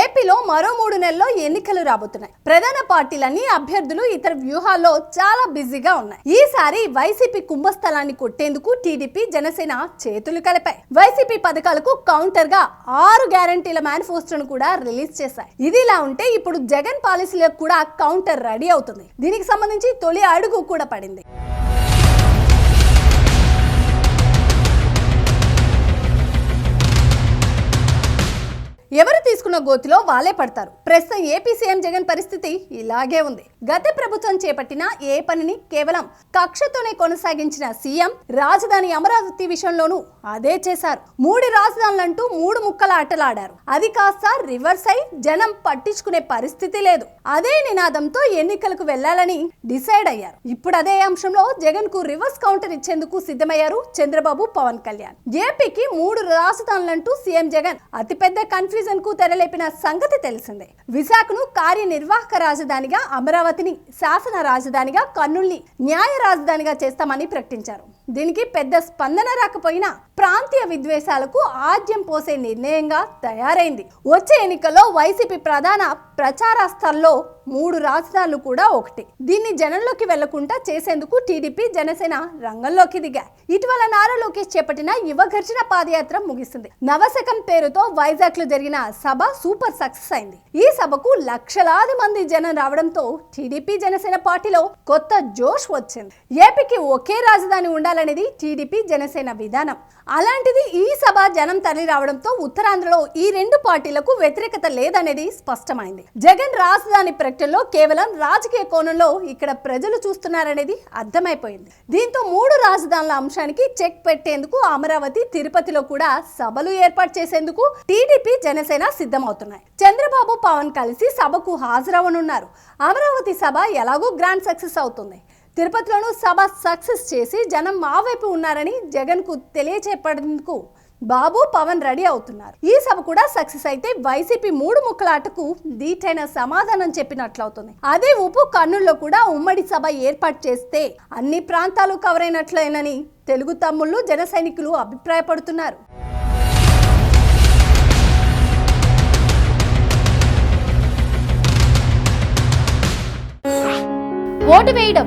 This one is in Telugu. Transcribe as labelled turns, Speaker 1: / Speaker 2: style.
Speaker 1: ఏపీలో మరో మూడు నెలల్లో ఎన్నికలు రాబోతున్నాయి. ప్రధాన పార్టీలన్నీ అభ్యర్థులు ఇతర వ్యూహాల్లో చాలా బిజీగా ఉన్నాయి. ఈసారి వైసీపీ కుంభస్థలాన్ని కొట్టేందుకు టీడీపీ జనసేన చేతులు కలిపాయి. వైసీపీ పథకాలకు కౌంటర్గా ఆరు గ్యారంటీల మేనిఫెస్టోను కూడా రిలీజ్ చేశాయి. ఇది ఇలా ఉంటే ఇప్పుడు జగన్ పాలసీలకు కూడా కౌంటర్ రెడీ అవుతుంది. దీనికి సంబంధించి తొలి అడుగు కూడా పడింది. ఎవరు తీసుకున్న గోతిలో వాళ్ళే పడతారు. ప్రస్తుతం ఏపీ సీఎం జగన్ పరిస్థితి ఇలాగే ఉంది. గత ప్రభుత్వం చేపట్టిన ఏ పనిని కేవలం కక్షతోనే కొనసాగించిన సీఎం రాజధాని అమరావతి విషయంలోనూ అదే చేశారు. మూడు రాజధానులంటూ మూడు ముక్కల ఆటలాడారు. అది కాస్త రివర్స్ అయి జనం పట్టించుకునే పరిస్థితి లేదు. అదే నినాదంతో ఎన్నికలకు వెళ్ళాలని డిసైడ్ అయ్యారు. ఇప్పుడు అదే అంశంలో జగన్కు రివర్స్ కౌంటర్ ఇచ్చేందుకు సిద్ధమయ్యారు చంద్రబాబు పవన్ కళ్యాణ్. ఏపీకి మూడు రాజధానులంటూ సీఎం జగన్ అతిపెద్ద కన్ఫ్యూజ్ కన్ఫ్యూజన్కు తెరలేపిన సంగతి తెలిసిందే. విశాఖను కార్యనిర్వాహక రాజధానిగా అమరావతిని శాసన రాజధానిగా కర్నూల్ని న్యాయ రాజధానిగా చేస్తామని ప్రకటించారు. దీనికి పెద్ద స్పందన రాకపోయినా ప్రాంతీయ విద్వేషాలకు ఆద్యం పోసే నిర్ణయంగా తయారైంది. వచ్చే ఎన్నికల్లో వైసీపీ ప్రధాన ప్రచారాస్త్రాల్లో మూడు రాజధానులు కూడా ఒకటి. దీన్ని జనంలోకి వెళ్ళకుండా చేసేందుకు టీడీపీ జనసేన రంగంలోకి దిగాయి. ఇటీవల నారా లోకేష్ చేపట్టిన యువ ఘర్షణ పాదయాత్ర ముగిసింది. నవశకం పేరుతో వైజాగ్లో జరిగిన సభ సూపర్ సక్సెస్ అయింది. ఈ సభకు లక్షలాది మంది జనం రావడంతో టీడీపీ జనసేన పార్టీలో కొత్త జోష్ వచ్చింది. ఏపీకి ఒకే రాజధాని ఉండాలనేది టీడీపీ జనసేన విధానం. అలాంటిది ఈ సభ జనం తరలి రావడంతో ఉత్తరాంధ్రలో ఈ రెండు పార్టీలకు వ్యతిరేకత లేదనేది స్పష్టమైంది. జగన్ రాజధాని ప్రకటనలో కేవలం రాజకీయ కోణంలో ఇక్కడ ప్రజలు చూస్తున్నారనేది అర్థమైపోయింది. దీంతో మూడు రాజధానుల అంశానికి చెక్ పెట్టేందుకు అమరావతి తిరుపతిలో కూడా సభలు ఏర్పాటు చేసేందుకు టీడీపీ జనసేన సిద్ధమవుతున్నాయి. చంద్రబాబు పవన్ కలిసి సభకు హాజరవనున్నారు అమరావతి సభ ఎలాగో గ్రాండ్ సక్సెస్ అవుతుంది. తిరుపతిలోనూ సభ సక్సెస్ చేసి జనం మా వైపు ఉన్నారని జగన్కు తెలియచేపడేందుకు బాబు పవన్ రెడీ అవుతున్నారు. ఈ సభ కూడా సక్సెస్ అయితే వైసీపీ మూడు ముక్కలాటకు దీటైన సమాధానం చెప్పినట్లవుతుంది. అదే ఉప్పు కర్నూల్లో కూడా ఉమ్మడి సభ ఏర్పాటు చేస్తే అన్ని ప్రాంతాలు కవర్ అయినట్లేనని తెలుగు తమ్ముళ్ళు జన సైనికులు అభిప్రాయపడుతున్నారు.
Speaker 2: ఓటు వేయడం